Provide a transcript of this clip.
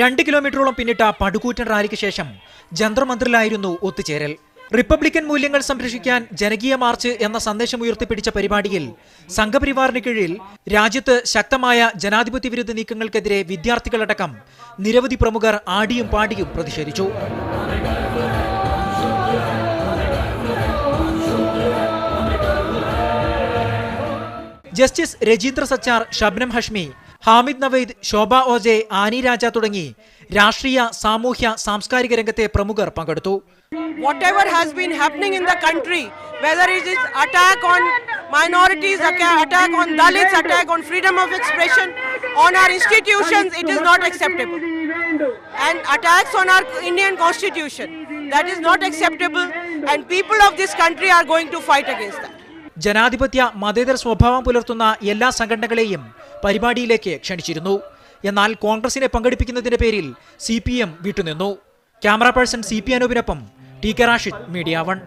രണ്ട് കിലോമീറ്ററോളം പിന്നിട്ട പടുകൂറ്റൻ റാലിക്ക് ശേഷം ജന്തർമന്ദിറിലായിരുന്നു ഒത്തുചേരൽ. റിപ്പബ്ലിക്കൻ മൂല്യങ്ങൾ സംരക്ഷിക്കാൻ ജനകീയ മാർച്ച് എന്ന സന്ദേശം ഉയർത്തിപ്പിടിച്ച പരിപാടിയിൽ സംഘപരിവാറിന് കീഴിൽ രാജ്യത്ത് ശക്തമായ ജനാധിപത്യ വിരുദ്ധ നീക്കങ്ങൾക്കെതിരെ വിദ്യാർത്ഥികളടക്കം നിരവധി പ്രമുഖർ ആടിയും പാടിയും പ്രതിഷേധിച്ചു. ജസ്റ്റിസ് രജീന്ദ്ര സച്ചാർ ഷബ്നം ഹഷ്മി ഹാമിദ് നവീദ് ശോഭ ഓജെ ആനി രാജ തുടങ്ങി രാഷ്ട്രീയ സാമൂഹ്യ സാംസ്കാരിക രംഗത്തെ പ്രമുഖർ പങ്കെടുത്തു whatever has been happening in the country, whether it is attack on minorities, aca- attack on Dalits, attack on freedom of expression, on our institutions, it is not acceptable. And attacks on our Indian constitution, that is not acceptable. And people of this country are going to fight against that. ജനാധിപത്യ മതേതര സ്വഭാവം പുലർത്തുന്ന എല്ലാ സംഘടനകളെയും പരിപാടിയിലേക്ക് ക്ഷണിച്ചിരുന്നു. എന്നാൽ കോൺഗ്രസിനെ പങ്കെടുപ്പിക്കുന്നതിന്റെ പേരിൽ സി പി എം വിട്ടുനിന്നു. Camera person C P അനൂപിനൊപ്പം T K Rashid media one.